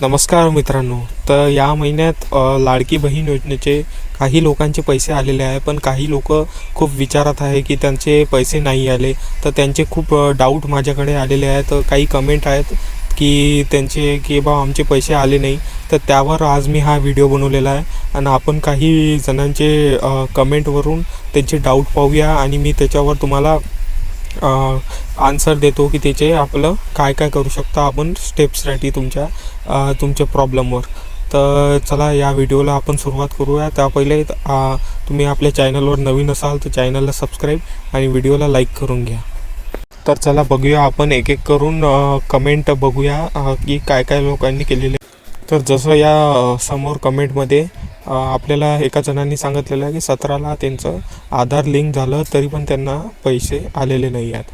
नमस्कार मित्रांनो. तर या महिन्यात लाडकी बहीण योजनेचे काही लोकांचे पैसे आलेले आहे पण काही लोक खूप विचारात आहे की त्यांचे पैसे नाही आले. तर त्यांचे खूप डाऊट माझ्याकडे आलेले आहेत काही कमेंट आहेत की त्यांचे की बा आमचे पैसे आले नाही. तर त्यावर आज मी हा व्हिडिओ बनवलेला आहे. आणि आपण काही जणांचे कमेंटवरून त्यांचे डाऊट पाहूया आणि मी त्याच्यावर तुम्हाला आन्सर देतो की त्याचे आपलं काय काय करू शकता आपण स्टेप्ससाठी तुमच्या तुमच्या प्रॉब्लेमवर तर चला या व्हिडिओला आपण सुरुवात करूया. त्या पहिले तुम्ही आपल्या चॅनलवर नवीन असाल तर चॅनलला सबस्क्राईब आणि व्हिडिओला लाईक करून घ्या. तर चला बघूया आपण एक एक करून कमेंट बघूया की काय काय लोकांनी केलेले. तर जसं या समोर कमेंटमध्ये आपल्याला एका जणांनी सांगितलेलं आहे की सतराला त्यांचं आधार लिंक झालं तरी पण त्यांना पैसे आलेले नाही आहेत.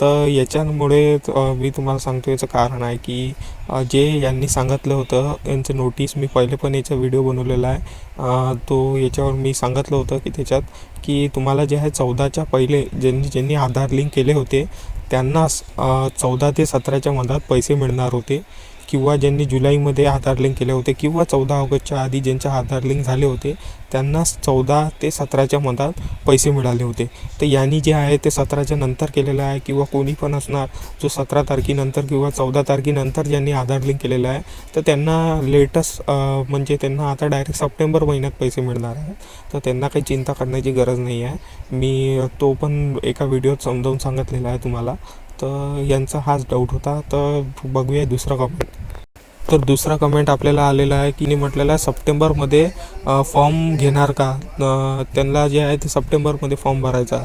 तर याच्यामुळे मी तुम्हाला सांगतो याचं कारण आहे की जे यांनी सांगितलं होतं यांचं नोटीस मी पहिले पण याचा व्हिडिओ बनवलेला आहे. तो याच्यावर मी सांगितलं होतं की त्याच्यात की तुम्हाला जे आहे चौदाच्या पहिले ज्यांनी ज्यांनी आधार लिंक केले होते त्यांना चौदा ते सतराच्या मधात पैसे मिळणार होते. किंवा ज्यांनी जुलैमध्ये आधार लिंक केले होते किंवा चौदा ऑगस्टच्या आधी ज्यांचे आधार लिंक झाले होते त्यांना चौदा ते सतराच्या मधात पैसे मिळाले होते. तर यांनी जे आहे ते सतराच्या नंतर केलेलं आहे किंवा कोणी पण असणार जो सतरा तारखेनंतर किंवा चौदा तारखेनंतर ज्यांनी आधार लिंक केलेलं आहे तर त्यांना लेटेस्ट म्हणजे त्यांना आता डायरेक्ट सप्टेंबर महिन्यात पैसे मिळणार आहे तर त्यांना काही चिंता करण्याची गरज नाही आहे. मी तो पण एका व्हिडिओत समजावून सांगितलेला आहे तुम्हाला. तर यांचा हाच डाऊट होता. तर बघूया दुसरा कमेंट तर दुसरा कमेंट आपल्याला आलेला आहे की म्हटलेलं सप्टेंबरमध्ये फॉर्म घेणार का? त्यांना जे आहे ते सप्टेंबरमध्ये फॉर्म भरायचा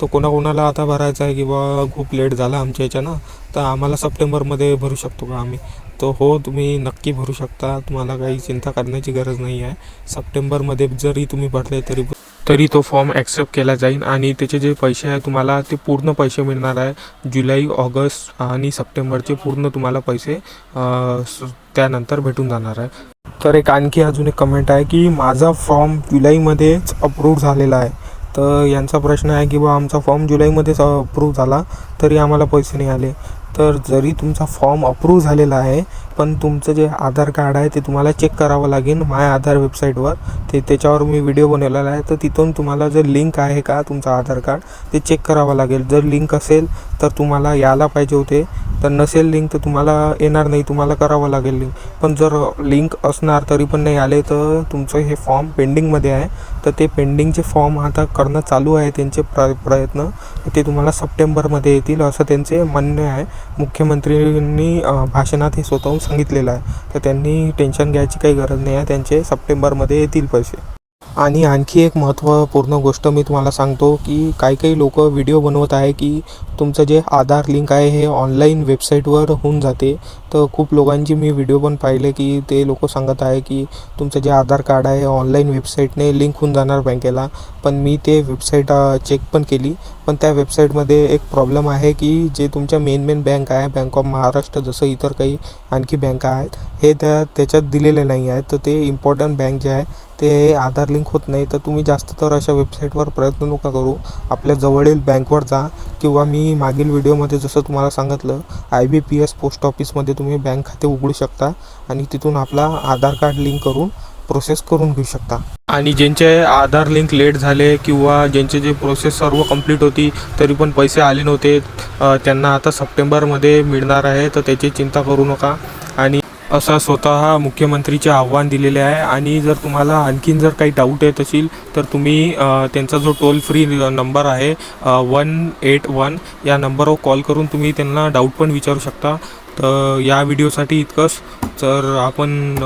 तर कोणाकोणाला आता भरायचा आहे किंवा खूप लेट झाला आमच्या याच्यानं तर आम्हाला सप्टेंबरमध्ये भरू शकतो का आम्ही? तर हो तुम्ही नक्की भरू शकता. तुम्हाला काही चिंता करण्याची गरज नाही आहे. सप्टेंबरमध्ये जरी तुम्ही भरले तरी तरी तो फॉर्म ॲक्सेप्ट केला जाईल आणि त्याचे जे पैसे आहे तुम्हाला ते पूर्ण पैसे मिळणार आहे. जुलै ऑगस्ट आणि सप्टेंबरचे पूर्ण तुम्हाला पैसे त्यानंतर भेटून जाणार आहे. तर एक आणखी अजून एक कमेंट आहे की माझा फॉर्म जुलैमध्येच अप्रूव्ह झालेला आहे. तर यांचा प्रश्न आहे की बा आमचा फॉर्म जुलैमध्येच अप्रूव्ह झाला तरी आम्हाला पैसे नाही आले. तर जरी तुमचा फॉर्म अप्रूव्ह झालेला आहे पण तुमचं जे आधार कार्ड आहे ते तुम्हाला चेक करावं लागेल माय आधार वेबसाईटवर ते त्याच्यावर मी व्हिडिओ बनवलेला आहे. तर तिथून तुम्हाला जर लिंक आहे का तुमचं आधार कार्ड ते चेक करावं लागेल. जर लिंक असेल तर तुम्हाला यायला पाहिजे होते. तर नसेल लिंक तर तुम्हाला येणार नाही तुम्हाला करावं लागेल लिंक पण जर लिंक असणार तरी पण नाही आले तर तुमचं हे फॉर्म पेंडिंगमध्ये आहे. तर ते पेंडिंगचे फॉर्म आता करणं चालू आहे त्यांचे प्र प्रयत्न. ते तुम्हाला सप्टेंबरमध्ये येतील असं त्यांचे म्हणणे आहे. मुख्यमंत्र्यांनी भाषणात हे स्वतःहून सांगितलेलं आहे. तर त्यांनी टेन्शन घ्यायची काही गरज नाही आहे. त्यांचे सप्टेंबरमध्ये येतील पैसे. आणि आणखी एक महत्त्वपूर्ण गोष्ट मी तुम्हाला सांगतो की काही काही लोक व्हिडिओ बनवत आहे की तुमचं जे आधार लिंक आहे हे ऑनलाईन वेबसाईटवर होऊन जाते. तर खूप लोकांची मी व्हिडिओ पण पाहिले की ते लोक सांगत आहे की तुमचं जे आधार कार्ड आहे ऑनलाईन वेबसाईटने लिंक होऊन जाणार बँकेला. पण मी ते वेबसाईट चेक पण केली. पण त्या वेबसाईटमध्ये एक प्रॉब्लेम आहे की जे तुमच्या मेन मेन बँक आहे बँक ऑफ महाराष्ट्र जसं इतर काही आणखी बँका आहेत हे त्या त्याच्यात दिलेले नाही आहेत. तर ते इम्पॉर्टंट बँक जे आहे ते आधार लिंक होत नाही तर तुम्ही जास्त तर अशा वेबसाईटवर प्रयत्न नका करू. आपल्या जवळील बँकवर जा किंवा मी मागील व्हिडिओमध्ये जसं तुम्हाला सांगितलं I B P S post ऑफिसमध्ये तुम्ही बँक खाते उघडू शकता आणि तिथून आपला आधार कार्ड लिंक करून प्रोसेस करून घेऊ शकता. आणि ज्यांचे आधार लिंक लेट झाले किंवा ज्यांचे जे प्रोसेस सर्व कंप्लीट होती तरी पण पैसे आले नव्हते त्यांना आता सप्टेंबरमध्ये मिळणार आहे तर त्याची चिंता करू नका. आणि असा स्वतः मुख्यमंत्रीचे आव्हान दिलेले आहे. आणि जर तुम्हाला आणखीन जर काही डाऊट येत असेल तर तुम्ही त्यांचा जो टोल फ्री नंबर आहे वन एट वन या नंबरवर कॉल करून तुम्ही त्यांना डाऊट पण विचारू शकता. तर या व्हिडिओसाठी इतकंच. तर आपण